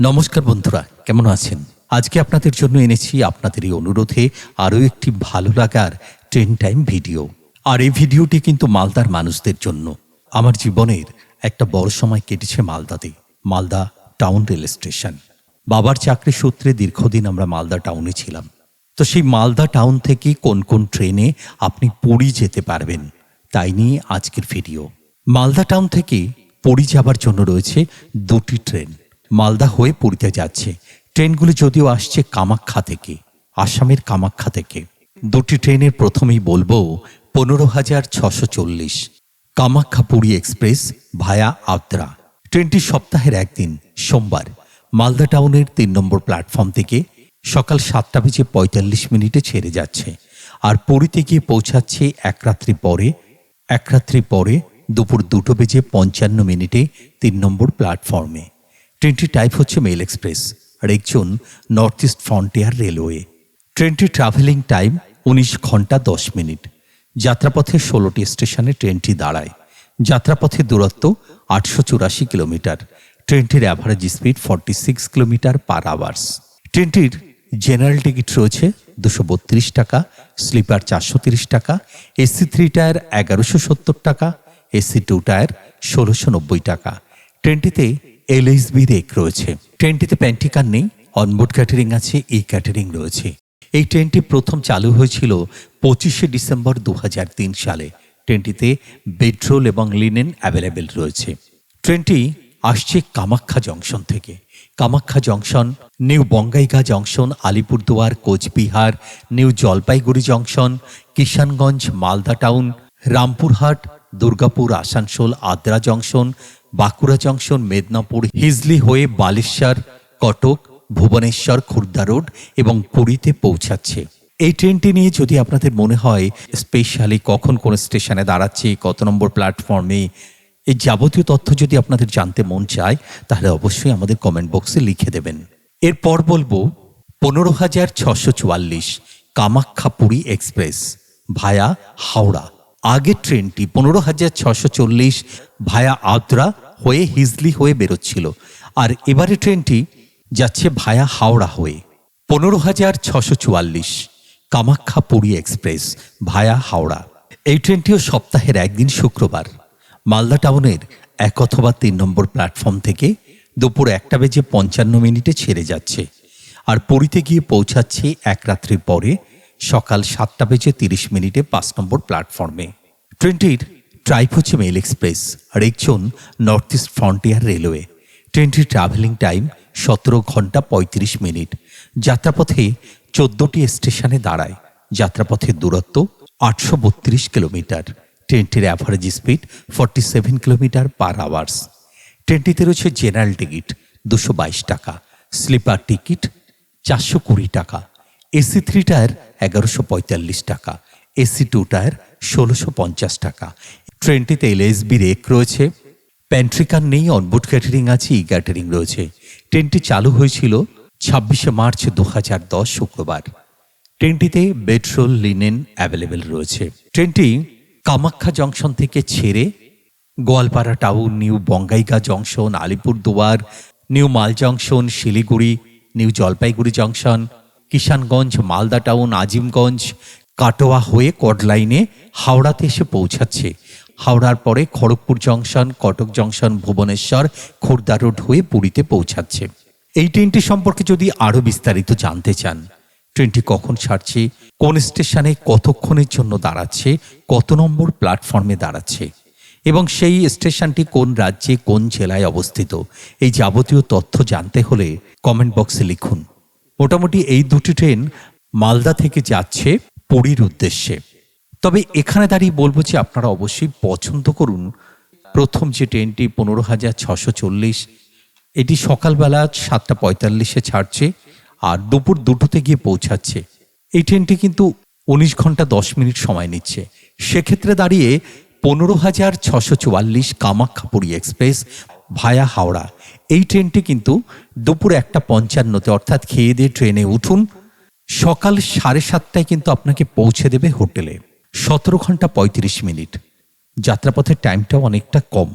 নমস্কার বন্ধুরা, কেমন আছেন? আজকে আপনাদের জন্য এনেছি আপনাদের এই অনুরোধে আরও একটি ভালো লাগার ট্রেন টাইম ভিডিও আর এই ভিডিওটি কিন্তু মালদার মানুষদের জন্য। আমার জীবনের একটা বড় সময় কেটেছে মালদাতে, মালদা টাউন রেল স্টেশন। বাবার চাকরি সূত্রে দীর্ঘদিন আমরা মালদা টাউনে ছিলাম। তো সেই মালদা টাউন থেকে কোন কোন ট্রেনে আপনি পুরী যেতে পারবেন, তাই নিয়ে আজকের ভিডিও। মালদা টাউন থেকে পুরী যাবার জন্য রয়েছে দুটি ট্রেন। মালদা হয়ে পুরীতে যাচ্ছে। ট্রেনগুলি যদিও আসছে কামাখ্যা থেকে, আসামের কামাখ্যা থেকে। দুটি ট্রেনের প্রথমেই বলব, পনেরো হাজার ছশো চল্লিশ, কামাখ্যা পুরী এক্সপ্রেস ভায়া আদ্রা। ট্রেনটি সপ্তাহের একদিন, সোমবার, মালদা টাউনের তিন নম্বর প্ল্যাটফর্ম থেকে সকাল সাতটা বেজে পঁয়তাল্লিশ মিনিটে ছেড়ে যাচ্ছে আর পুরীতে গিয়ে পৌঁছাচ্ছে এক রাত্রি পরে, এক রাত্রি পরে দুপুর দুটো বেজে পঞ্চান্ন মিনিটে তিন নম্বর প্ল্যাটফর্মে। ট্রেনটির টাইপ হচ্ছে মেল এক্সপ্রেস আর একজন নর্থ ইস্ট ফ্রন্টিয়ার রেলওয়ে ট্রেনটির ট্রাভেলিং টাইম উনিশ ঘণ্টা দশ মিনিট। যাত্রাপথে ষোলোটি স্টেশনে ট্রেনটি দাঁড়ায়। যাত্রাপথের দূরত্ব আটশো চুরাশি কিলোমিটার। ট্রেনটির average speed forty six kilometre per hours ট্রেনটির জেনারেল টিকিট রয়েছে দুশো বত্রিশ টাকা স্লিপার চারশো তিরিশ টাকা এসি থ্রি টায়ার এগারোশো সত্তর টাকা এসি টু টায়ার ষোলোশো নব্বই টাকা। ট্রেনটিতে এলএসবি রেক রয়েছে। ট্রেনটিতে প্যান্টিকার নেই অনবোর্ড ক্যাটারিং আছে ই ক্যাটারিং রয়েছে। এই ট্রেনটি প্রথম চালু হয়েছিল পঁচিশে ডিসেম্বর দুহাজার তিন সালে। ট্রেনটিতে বেডরোল এবং লিনেন অ্যাভেলেবেল রয়েছে। ট্রেনটি আসছে কামাখ্যা জংশন থেকে। Kamakhya junction, new Bongaigaon junction, Alipurduar, Coochbehar, new Jalpaiguri junction, Kishanganj, Malda town, Rampurhat, Durgapur, Asansol, Adra junction Bankura junction, Medinipur, Hijli হয়ে বালেশ্বর কটক, ভুবনেশ্বর, খুর্দা রোড এবং পুরীতে পৌঁছাচ্ছে। এই ট্রেনটি নিয়ে যদি আপনাদের মনে হয়, স্পেশালি কখন কোন স্টেশনে দাঁড়াচ্ছে, কত নম্বর প্ল্যাটফর্মে, এই যাবতীয় তথ্য যদি আপনাদের জানতে মন চায়, তাহলে অবশ্যই আমাদের কমেন্ট বক্সে লিখে দেবেন। এরপর বলব, পনেরো হাজার ছশো চুয়াল্লিশ কামাখ্যা পুরী এক্সপ্রেস ভায়া হাওড়া। আগের ট্রেনটি পনেরো হাজার ছশো চল্লিশ ভায়া আদ্রা হয়ে হিজলি হয়ে বেরোচ্ছিল। আর এবারে ট্রেনটি যাচ্ছে ভায়া হাওড়া হয়ে। পনেরো হাজার ছশো চুয়াল্লিশ কামাখ্যা পুরী এক্সপ্রেস ভায়া হাওড়া। এই ট্রেনটিও সপ্তাহের একদিন শুক্রবার। মালদা টাউনের এক অথবা তিন নম্বর প্ল্যাটফর্ম থেকে দুপুর একটা বেজে পঞ্চান্ন মিনিটে ছেড়ে যাচ্ছে। আর পুরীতে গিয়ে পৌঁছাচ্ছে এক রাত্রির পরে সকাল সাতটা বেজে তিরিশ মিনিটে পাঁচ নম্বর প্ল্যাটফর্মে। ট্রেনটির ট্রাইপ হচ্ছে মেল এক্সপ্রেস আর একজন নর্থ ইস্ট ফ্রন্টিয়ার রেলওয়ে। ট্রেনটির ট্রাভেলিং টাইম সতেরো ঘণ্টা পঁয়ত্রিশ মিনিট। যাত্রাপথে চোদ্দটি স্টেশনে দাঁড়ায়। যাত্রাপথের দূরত্ব আটশো বত্রিশ কিলোমিটার। ট্রেনটির average speed forty seven kilometre per hours ট্রেনটিতে রয়েছে জেনারেল টিকিট দুশো বাইশ টাকা। স্লিপার টিকিট চারশো কুড়ি টাকা। এসি থ্রি টায়ার এগারোশো পঁয়তাল্লিশ টাকা, এসি টু টায়ার ষোলোশো পঞ্চাশ টাকা। ট্রেনটিতে এলএসবি রেক রয়েছে প্যান্ট্রিকার নেই অনবোর্ড ক্যাটারিং আছে ই ক্যাটারিং রয়েছে। ট্রেনটি চালু হয়েছিল ছাব্বিশে মার্চ দু হাজার দশ শুক্রবার। ট্রেনটিতে বেডরোল, লিনেন অ্যাভেলেবেল রয়েছে। ট্রেনটি কামাখ্যা জংশন থেকে ছেড়ে Goalpara town, new Bongaigaon junction, Alipurduar, new Mal junction, Siliguri, new Jalpaiguri junction Kishanganj, Malda town, Azimganj, Katwa হয়ে কডলাইনে হাওড়াতে এসে পৌঁছাচ্ছে। হাওড়ার পরে Kharagpur junction, Cuttack junction, Bhubaneswar, Khurda road হয়ে পুরীতে পৌঁছাচ্ছে। এই ট্রেনটি সম্পর্কে যদি আরও বিস্তারিত জানতে চান, ট্রেনটি কখন ছাড়ছে, কোন স্টেশনে কতক্ষণের জন্য দাঁড়াচ্ছে, কত নম্বর প্ল্যাটফর্মে দাঁড়াচ্ছে, এবং সেই স্টেশনটি কোন রাজ্যে কোন জেলায় অবস্থিত, এই যাবতীয় তথ্য জানতে হলে কমেন্ট বক্সে লিখুন। মোটামুটি এই দুটি ট্রেন মালদা থেকে যাচ্ছে পুরীর উদ্দেশ্যে। তবে এখানে দাঁড়িয়ে বলব যে আপনারা অবশ্যই পছন্দ করুন প্রথম যে ট্রেনটি পনেরো হাজার ছশো চল্লিশ, এটি সকালবেলা সাতটা পঁয়তাল্লিশে ছাড়ছে আর দুপুর দুটোতে গিয়ে পৌঁছাচ্ছে। এই ট্রেনটি কিন্তু উনিশ ঘণ্টা দশ মিনিট সময় নিচ্ছে। সেক্ষেত্রে দাঁড়িয়ে পনেরো হাজার ছশো চুয়াল্লিশ কামাখ্যাপুরী এক্সপ্রেস ভায়া হাওড়া। এই ট্রেনটি কিন্তু দুপুর একটা পঞ্চান্নতে, অর্থাৎ খেয়ে দিয়ে ট্রেনে উঠুন। সকাল সাড়ে সাতটায় কিন্তু আপনাকে পৌঁছে দেবে হোটেলে। সতেরো ঘণ্টা পঁয়ত্রিশ মিনিট। যাত্রাপথের টাইমটাও অনেকটা কম।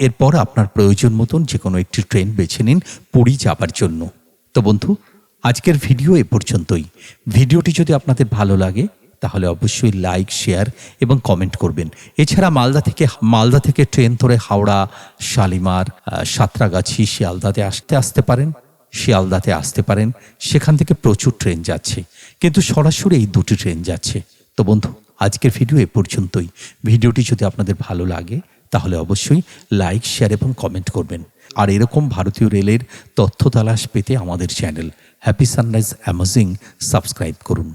এরপর আপনার প্রয়োজন মতন যে কোনো একটি ট্রেন বেছে নিন পুরী যাবার জন্য। তো বন্ধু, আজকের ভিডিও এ পর্যন্তই। ভিডিওটি যদি আপনাদের ভালো লাগে তাহলে অবশ্যই লাইক শেয়ার এবং কমেন্ট করবেন। এছাড়া মালদা থেকে মালদা থেকে ট্রেন ধরে হাওড়া, শালিমার সাঁতরাগাছি, শিয়ালদাতে আসতে আসতে পারেন। শিয়ালদাতে আসতে পারেন। সেখান থেকে প্রচুর ট্রেন যাচ্ছে। কিন্তু সরাসরি এই দুটি ট্রেন যাচ্ছে। তো বন্ধু, আজকের ভিডিও এ পর্যন্তই। ভিডিওটি যদি আপনাদের ভালো লাগে, তাহলে অবশ্যই লাইক শেয়ার এবং কমেন্ট করবেন। আর এরকম ভারতীয় রেলের তথ্য তালাশ পেতে আমাদের channel happy sunrise amazing subscribe করুন।